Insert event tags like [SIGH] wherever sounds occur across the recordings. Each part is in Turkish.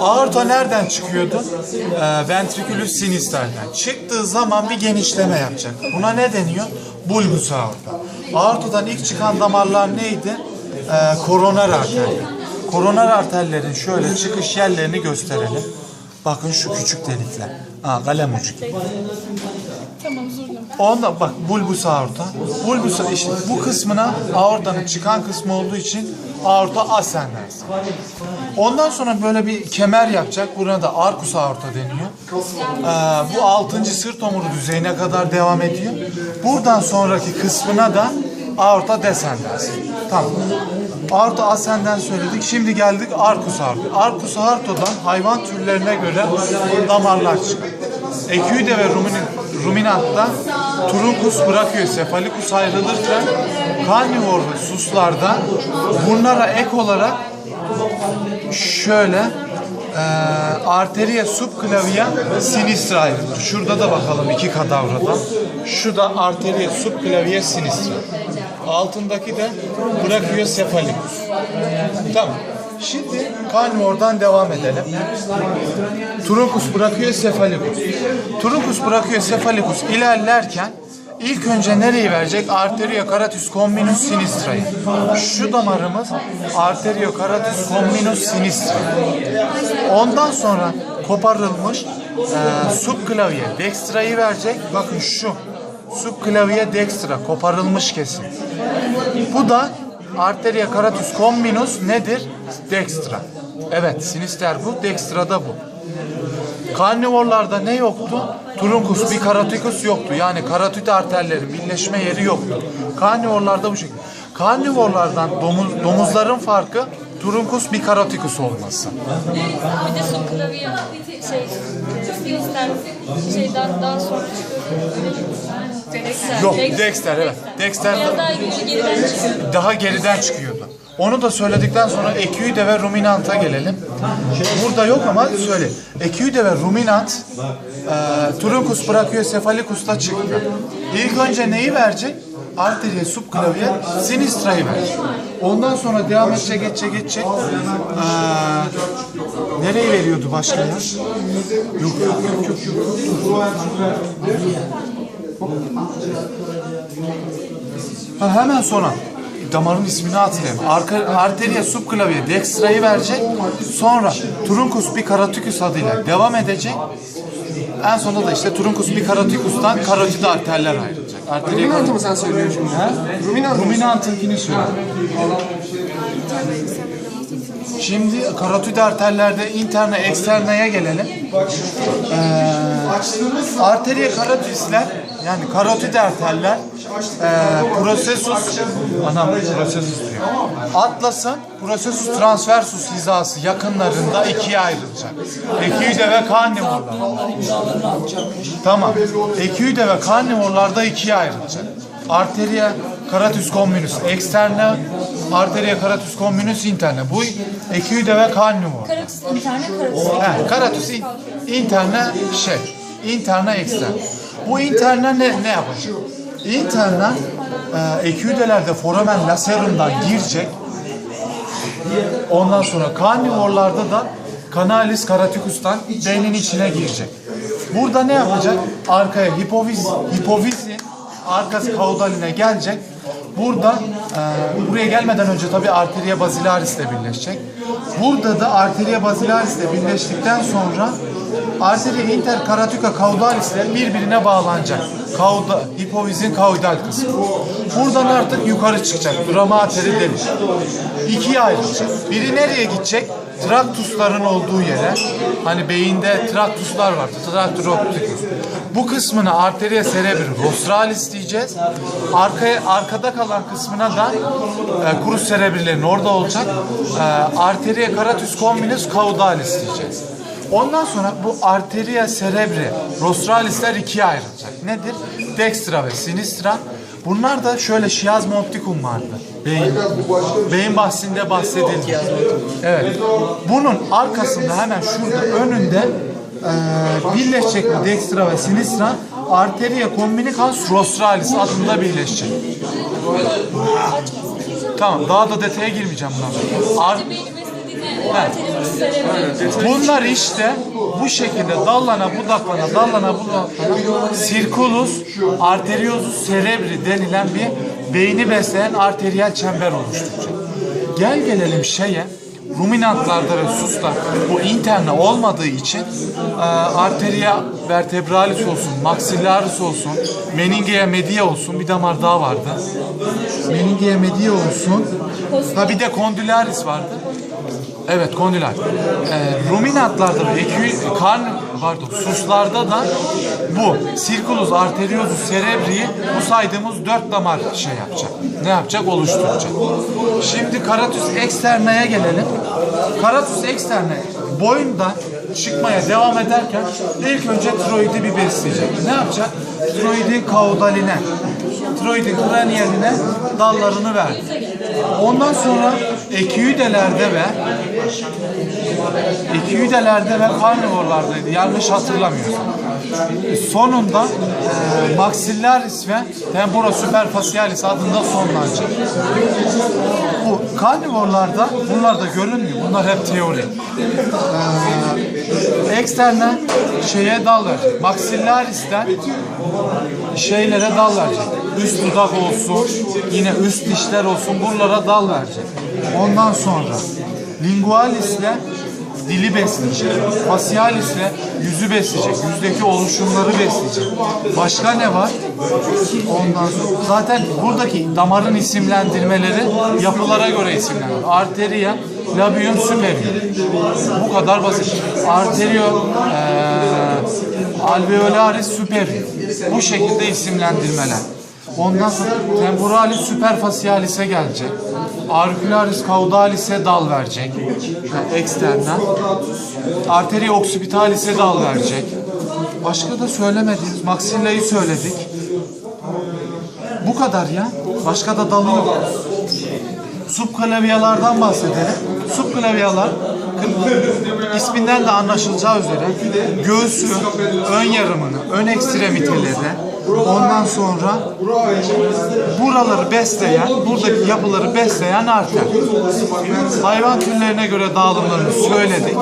Aorta nereden çıkıyordu? Ee, ventrikülüs sinisterden. Çıktığı zaman bir genişleme yapacak. Buna ne deniyor? Bulbus aorta. Aortadan ilk çıkan damarlar neydi? Ee, koroner arterler. Koroner arterlerin şöyle çıkış yerlerini gösterelim. Bakın şu küçük delikler. Aa, kalem ucu gibi. Onda bak bulbus aorta. Bulbus işte bu kısmına aortanın çıkan kısmı olduğu için aorta ascendens. Ondan sonra böyle bir kemer yapacak. Buna da arcus aorta deniyor. Ee, bu 6. sırt omuru düzeyine kadar devam ediyor. Buradan sonraki kısmına da aorta descendens. Tamam. Aorta ascendens söyledik. Şimdi geldik arcus aorta. Arcus aortadan hayvan türlerine göre damarlar çıkar. Eküide ve rumin, ruminatta trunkus brachiosephalicus ayrılırken karnivor ve suslarda bunlara ek olarak şöyle e, arteria subclavia sinistra ayrılır. Şurada da bakalım iki kadavrada. Şu da arteria subclavia sinistra. Altındaki de brachiosephalicus. Tamam. Şimdi karnivordan devam edelim. Truncus brachiosephalicus. Truncus brachiosephalicus ilerlerken ilk önce nereyi verecek? Arteria caratus comminus sinistra'yı. Şu damarımız arteria caratus comminus sinistra. Ondan sonra koparılmış e, subclavia dextra'yı verecek. Bakın şu subclavia dextra koparılmış kesim. Bu da arteria caratus comminus nedir? Dextra. Evet, sinister bu, dextra da bu. Karnivorlarda ne yoktu? Truncus bicaroticus yoktu. Yani karotit arterlerin birleşme yeri yoktu. Karnivorlarda bu şekilde. Karnivorlardan domuz, domuzların farkı Truncus bicaroticus olması. Bir de su klavye şey, Dexter şeyden daha sonra çıkıyor. Dexter. Yok, Dexter evet. Dexter daha geriden çıkıyor. daha geriden çıkıyordu. Onu da söyledikten sonra eküide ve ruminanta gelelim. Burada yok ama söyle. Eküide ve ruminant e, Truncus brachiocephalicus'ta çıktı. İlk önce neyi verecek? Arteria subclavia sinistra'yı verecek. Ondan sonra devam edecek, geçecek, geçecek. E, nereyi veriyordu başka ya? Yok, yok, yok, yok, yok. Ha, hemen sonra damarın ismini hatırlayayım. Arka, arteria subclavia dextra'yı verecek. Sonra truncus bicaroticus adıyla devam edecek. En sonunda da işte truncus bicaroticus'tan karotid arterler ayrılacak. Arteria Ruminantı mı sen söylüyorsun şimdi? Ha? Ruminant? Ruminantınkini söyle. Şimdi karotid arterlerde interna eksternaya gelelim. Ee, arteria karotisler yani karotid arterler e, processus anam processus diyor. Atlas'ın processus transversus hizası yakınlarında ikiye ayrılacak. Eküide ve karnivorlar. Tamam. Eküide ve karnivorlarda ikiye ayrılacak. Arteria caratus communis externa, arteria caratus communis interna. Bu eküide ve karnivor. Karotis interne karotis. He, caratus in, interna şey, interna externa. Bu interna ne, ne yapacak? Interna e, eküdelerde foramen laserumdan girecek. Ondan sonra karnivorlarda da kanalis karaticus'tan beynin içine girecek. Burada ne yapacak? Arkaya hipofiz, hipofizin arkası kaudaline gelecek. Burada e, buraya gelmeden önce tabii arteria basilaris ile birleşecek. Burada da arteria basilaris ile birleştikten sonra arteria interkaratica caudalis ile birbirine bağlanacak. Kauda, hipofizin kaudal kısmı. Buradan artık yukarı çıkacak. Drama arteri denir. İkiye ayrılacak. Biri nereye gidecek? Traktusların olduğu yere. Hani beyinde traktuslar var. Traktus opticus. Bu kısmına arteria cerebri rostralis diyeceğiz. Arkaya arkada kalan kısmına da e, crus cerebrilerin orada olacak. E, arteria caratus communis caudalis diyeceğiz. Ondan sonra bu arteria cerebri rostralisler ikiye ayrılacak. Nedir? Dextra ve sinistra. Bunlar da şöyle şiazma optikum vardı. Beyin, beyin bahsinde bahsedildi. Evet. Bunun arkasında hemen şurada önünde e, birleşecek bu dextra ve sinistra arteria communicans rostralis adında birleşecek. Tamam daha da detaya girmeyeceğim sonra. Ar- Bunlar işte bu şekilde dallana budaklana dallana budaklana sirkulus arteriosus cerebri denilen bir beyni besleyen arteriyel çember oluşturacak. Gel gelelim şeye ruminantlarda ve susta bu interne olmadığı için e, arteria vertebralis olsun, maxillaris olsun, meningea media olsun bir damar daha vardı. Meningea media olsun. Ha bir de condylaris vardı. Evet kondüler. Ee, ruminantlarda ve ekü, karn, pardon, suslarda da bu sirkulus arteriosus cerebriyi bu saydığımız dört damar şey yapacak. Ne yapacak? Oluşturacak. Şimdi karatus externa'ya gelelim. Karatus externa boyundan çıkmaya devam ederken ilk önce tiroidi bir besleyecek. Ne yapacak? Tiroidin kaudaline, tiroidin kraniyeline dallarını verdi. Ondan sonra eküidelerde ve eküidelerde ve karnivorlardaydı. Yanlış hatırlamıyorsam. Sonunda e, maxillaris ve tempora superficialis adında sonlanacak. Bu karnivorlarda bunlar da görünmüyor. Bunlar hep teori. Ee, eksterne şeye dal verecek. Maxillaris'ten şeylere dal. Üst dudak olsun, yine üst dişler olsun buralara dal verecek. Ondan sonra lingualis'le dili besleyecek. Facialis'le yüzü besleyecek. Yüzdeki oluşumları besleyecek. Başka ne var? Ondan sonra zaten buradaki damarın isimlendirmeleri yapılara göre isimleniyor. Arteria, labium superior. Bu kadar basit. Arterio, eee alveolaris superior. Bu şekilde isimlendirmeler. Ondan sonra temporalis superficialis'e gelecek. Auricularis caudalis'e dal verecek. Yani eksternen. Arteria occipitalis'e dal verecek. Başka da söylemediğimiz maxilla'yı söyledik. Bu kadar ya. Başka da dalı yok. Subklaviyalardan bahsedelim. Subklaviyalar kı- isminden de anlaşılacağı üzere göğsü, ön yarımını, ön ekstremiteleri, ondan sonra buraları besleyen, buradaki yapıları besleyen arter. Hayvan türlerine göre dağılımlarını söyledik.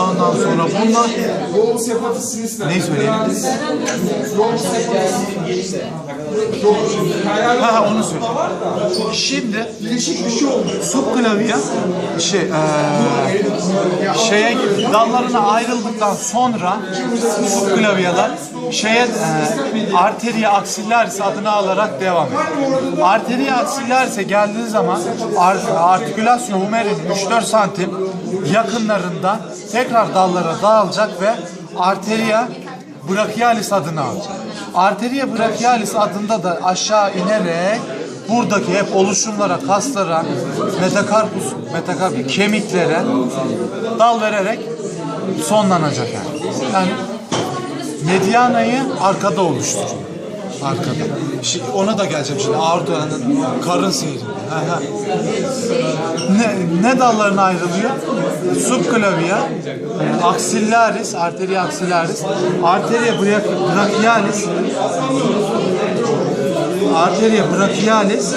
Ondan sonra bunlar neyi söyleyelim? Ha ha, onu söyle. Şimdi subklavia şey eee, şeye dallarına ayrıldıktan sonra subklaviyalar şeye eee arteria axillaris adını alarak devam ediyor. Arteria axillaris'e geldiği zaman ar- artikülasyon humerin 3-4 santim yakınlarında tekrar dallara dağılacak ve arteria brachialis adını alacak. Arteria brachialis adında da aşağı inerek buradaki hep oluşumlara, kaslara, metakarpus, metakarpus kemiklere dal vererek sonlanacak yani. Yani medianayı arkada oluşturuyor. Arkada. Şimdi ona da geleceğim şimdi. Aortanın karın seyri. Ne, ne dallarına ayrılıyor? Subklavia, axillaris, arteria axillaris, arteria brachialis, arteria brachialis,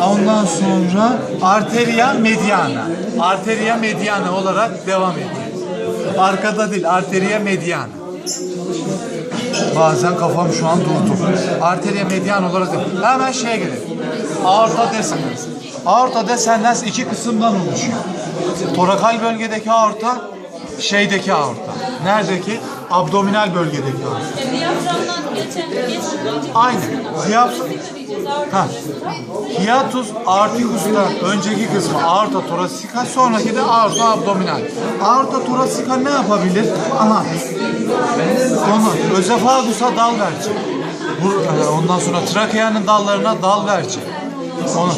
ondan sonra arteria mediana. Arteria mediana olarak devam ediyor. Arkada değil, arteria mediana. Bazen kafam şu an durdu. Arteria median olarak da. Hemen şeye gelelim. Aorta descendens. Aorta descendens iki kısımdan oluşuyor. Torakal bölgedeki aorta, şeydeki aorta. Neredeki? Abdominal bölgedeki aorta. Yani diyaframdan geçen, geçen Aynen. Diyafram- Ha. Hiatus aorticus'tan önceki kısmı aorta thoracica, sonraki de aorta abdominal. Aorta thoracica ne yapabilir? Aha. Onu özefagus'a dal verecek. Ondan sonra trakeanın dallarına dal verecek. Onu.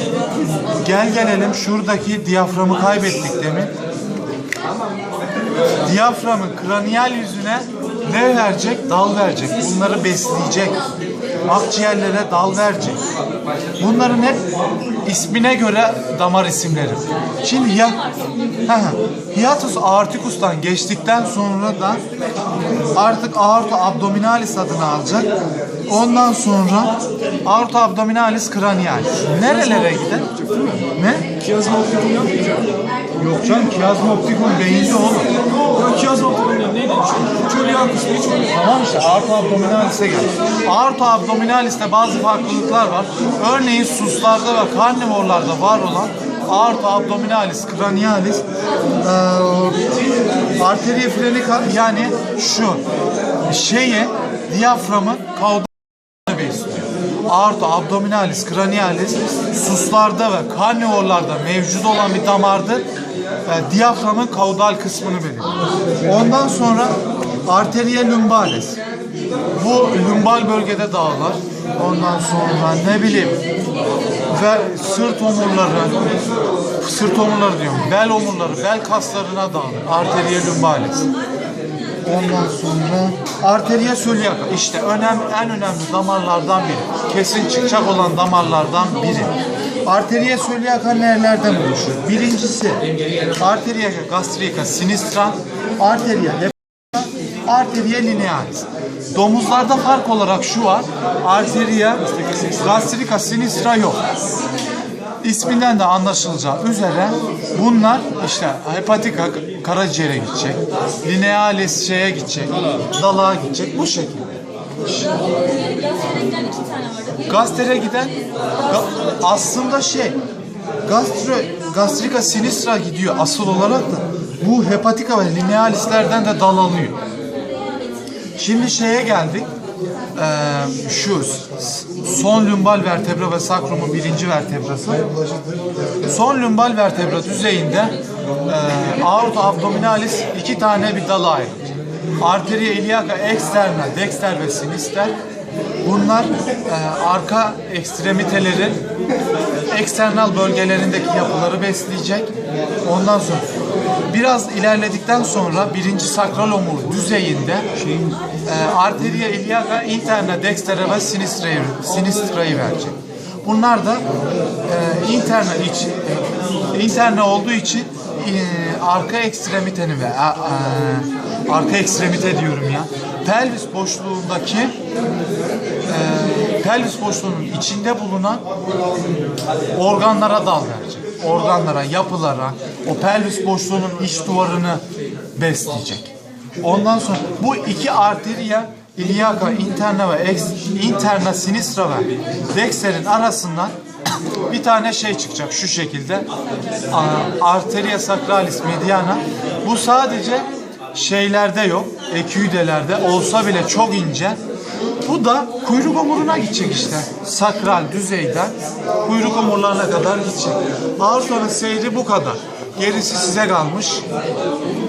Gel gelelim şuradaki diyaframı kaybettik demin. Diyaframın kraniyal yüzüne ne verecek? Dal verecek. Bunları besleyecek. Akciğerlere dal verecek. Bunların hep ismine göre damar isimleri. Şimdi ya, hiatus aorticus'tan geçtikten sonra da artık aorta abdominalis adını alacak. Ondan sonra aorta abdominalis cranialis. Nerelere gider? Ne? Kiyazma optikum yapmayacak. Yok canım kiazma optikum beyinde olur. Yok kiyazma optikum. Neydi? Tamam işte aorta abdominalis'e gel. Aorta abdominalis'te bazı farklılıklar var. Örneğin suslarda ve karnivorlarda var olan aorta abdominalis, cranialis, eee arteria frenica yani şu şeyi diyaframın kaudal besliyor. Aorta abdominalis, cranialis suslarda ve karnivorlarda mevcut olan bir damardır. E, diyaframın kaudal kısmını belirliyor. Ondan sonra arteria lumbalis. Bu lumbal bölgede dağılır. Ondan sonra ne bileyim ve sırt omurları, sırt omurları diyorum, bel omurları, bel kaslarına dağılır. Arteria lumbalis. Ondan sonra arteria celiaca işte önem en önemli damarlardan biri. Kesin çıkacak olan damarlardan biri. Arteria celiaca nerelerden oluşur? Birincisi arteria gastrica sinistra, arteria hepata, arteria linearis. Domuzlarda fark olarak şu var. Arteria gastrica sinistra yok. İsminden de anlaşılacağı üzere bunlar işte hepatika karaciğere gidecek, linealis şeye gidecek, dalağa gidecek bu şekilde. Gastere giden ga- aslında şey gastro gastrika sinistra gidiyor asıl olarak da bu hepatika ve linealislerden de dal alıyor. Şimdi şeye geldik. Ee, şu son lumbal vertebra ve sakrumun birinci vertebrası. Son lumbal vertebra düzeyinde e, aorta abdominalis iki tane bir dala ayrılır. Arteria iliaca externa, dexter ve sinister. Bunlar e, arka ekstremitelerin eksternal bölgelerindeki yapıları besleyecek. Ondan sonra biraz ilerledikten sonra birinci sakral omur düzeyinde e, arteria iliaca interna, dextera ve sinistra'yı sinistra'yı verecek. Bunlar da e, interna iç e, interna olduğu için e, arka ekstremiteni ve a- arka ekstremite diyorum ya. Pelvis boşluğundaki e, pelvis boşluğunun içinde bulunan organlara dal verecek. Organlara, yapılara, o pelvis boşluğunun iç duvarını besleyecek. Ondan sonra bu iki arteria iliaca interna ve ex, interna sinistra ve dexter'in arasından [COUGHS] bir tane şey çıkacak şu şekilde. Arteria sacralis mediana. Bu sadece şeylerde yok, eküdelerde olsa bile çok ince. Bu da kuyruk omuruna gidecek işte. Sakral düzeyden kuyruk omurlarına kadar gidecek. Aortanın seyri bu kadar. Gerisi size kalmış.